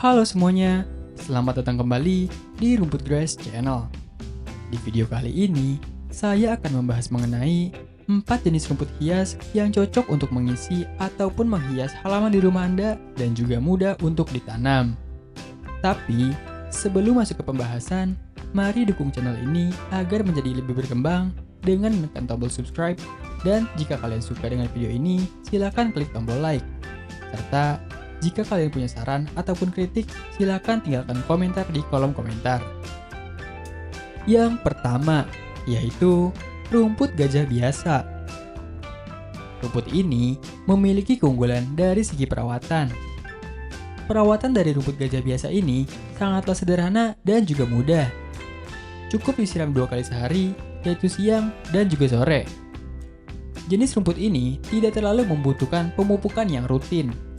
Halo semuanya, selamat datang kembali di Rumput Grass Channel. Di video kali ini, saya akan membahas mengenai 4 jenis rumput hias yang cocok untuk mengisi ataupun menghias halaman di rumah Anda dan juga mudah untuk ditanam. Tapi, sebelum masuk ke pembahasan, mari dukung channel ini agar menjadi lebih berkembang dengan menekan tombol subscribe dan jika kalian suka dengan video ini, silakan klik tombol like. Serta jika kalian punya saran ataupun kritik, silakan tinggalkan komentar di kolom komentar. Yang pertama, yaitu rumput gajah biasa. Rumput ini memiliki keunggulan dari segi perawatan. Perawatan dari rumput gajah biasa ini sangatlah sederhana dan juga mudah. Cukup disiram dua kali sehari, yaitu siang dan juga sore. Jenis rumput ini tidak terlalu membutuhkan pemupukan yang rutin.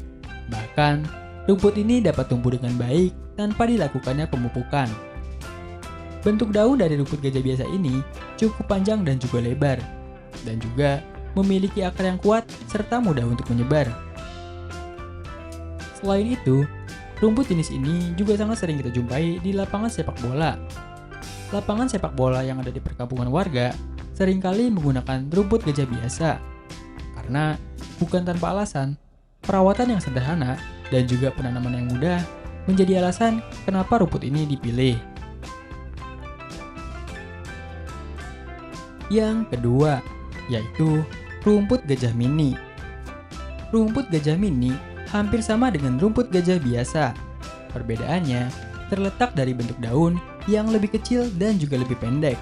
Bahkan, rumput ini dapat tumbuh dengan baik tanpa dilakukannya pemupukan. Bentuk daun dari rumput gajah biasa ini cukup panjang dan juga lebar, dan juga memiliki akar yang kuat serta mudah untuk menyebar. Selain itu, rumput jenis ini juga sangat sering kita jumpai di lapangan sepak bola. Lapangan sepak bola yang ada di perkampungan warga sering kali menggunakan rumput gajah biasa. Karena bukan tanpa alasan, perawatan yang sederhana dan juga penanaman yang mudah menjadi alasan kenapa rumput ini dipilih. Yang kedua, yaitu rumput gajah mini. Rumput gajah mini hampir sama dengan rumput gajah biasa. Perbedaannya terletak dari bentuk daun yang lebih kecil dan juga lebih pendek.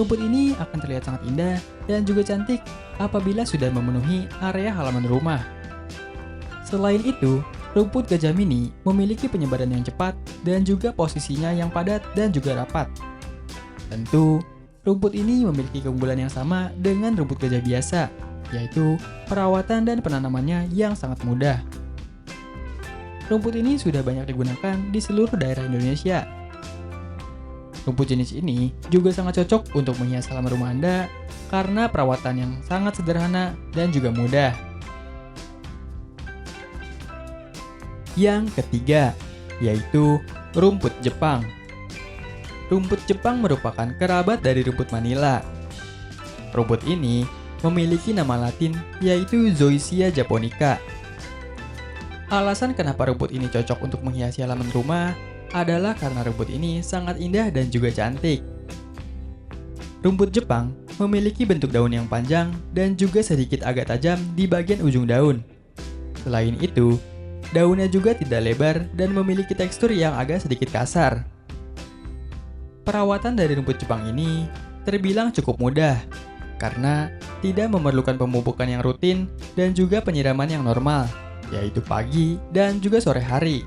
Rumput ini akan terlihat sangat indah dan juga cantik apabila sudah memenuhi area halaman rumah. Selain itu, rumput gajah mini memiliki penyebaran yang cepat dan juga posisinya yang padat dan juga rapat. Tentu, rumput ini memiliki keunggulan yang sama dengan rumput gajah biasa, yaitu perawatan dan penanamannya yang sangat mudah. Rumput ini sudah banyak digunakan di seluruh daerah Indonesia. Rumput jenis ini juga sangat cocok untuk menghias halaman rumah Anda karena perawatan yang sangat sederhana dan juga mudah. Yang ketiga, yaitu rumput Jepang. Rumput Jepang merupakan kerabat dari rumput Manila. Rumput ini memiliki nama latin yaitu Zoysia japonica. Alasan kenapa rumput ini cocok untuk menghiasi halaman rumah adalah karena rumput ini sangat indah dan juga cantik. Rumput Jepang memiliki bentuk daun yang panjang dan juga sedikit agak tajam di bagian ujung daun. Selain itu, daunnya juga tidak lebar dan memiliki tekstur yang agak sedikit kasar. Perawatan dari rumput Jepang ini terbilang cukup mudah karena tidak memerlukan pemupukan yang rutin dan juga penyiraman yang normal, yaitu pagi dan juga sore hari.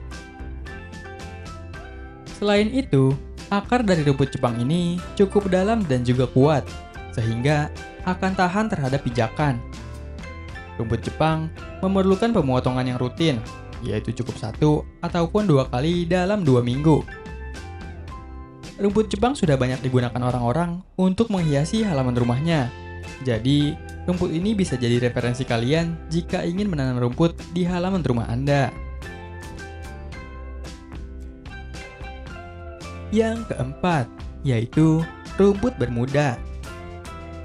Selain itu, akar dari rumput Jepang ini cukup dalam dan juga kuat, sehingga akan tahan terhadap pijakan. Rumput Jepang memerlukan pemotongan yang rutin, yaitu cukup satu ataupun dua kali dalam dua minggu. Rumput Jepang sudah banyak digunakan orang-orang untuk menghiasi halaman rumahnya. Jadi, rumput ini bisa jadi referensi kalian jika ingin menanam rumput di halaman rumah Anda. Yang keempat, yaitu rumput bermuda.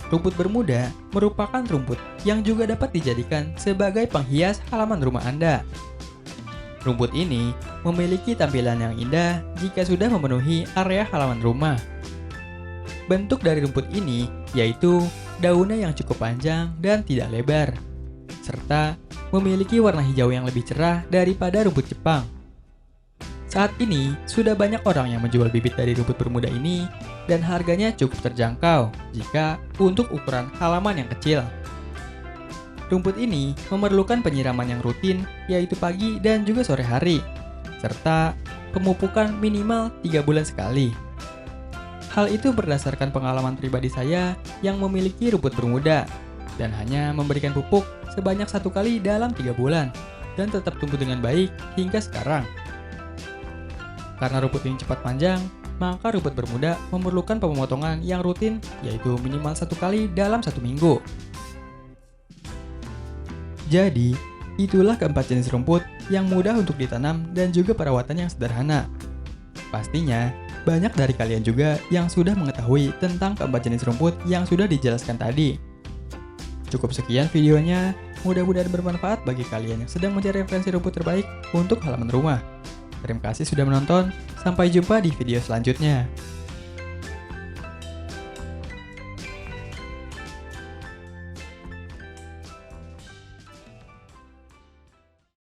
Rumput bermuda merupakan rumput yang juga dapat dijadikan sebagai penghias halaman rumah Anda. Rumput ini memiliki tampilan yang indah jika sudah memenuhi area halaman rumah. Bentuk dari rumput ini yaitu daunnya yang cukup panjang dan tidak lebar, serta memiliki warna hijau yang lebih cerah daripada rumput Jepang. Saat ini, sudah banyak orang yang menjual bibit dari rumput bermuda ini dan harganya cukup terjangkau jika untuk ukuran halaman yang kecil. Rumput ini memerlukan penyiraman yang rutin, yaitu pagi dan juga sore hari, serta pemupukan minimal 3 bulan sekali. Hal itu berdasarkan pengalaman pribadi saya yang memiliki rumput bermuda dan hanya memberikan pupuk sebanyak satu kali dalam tiga bulan dan tetap tumbuh dengan baik hingga sekarang. Karena rumput ini cepat panjang, maka rumput bermuda memerlukan pemotongan yang rutin yaitu minimal satu kali dalam satu minggu. Jadi, itulah keempat jenis rumput yang mudah untuk ditanam dan juga perawatan yang sederhana. Pastinya, banyak dari kalian juga yang sudah mengetahui tentang keempat jenis rumput yang sudah dijelaskan tadi. Cukup sekian videonya, mudah-mudahan bermanfaat bagi kalian yang sedang mencari referensi rumput terbaik untuk halaman rumah. Terima kasih sudah menonton, sampai jumpa di video selanjutnya.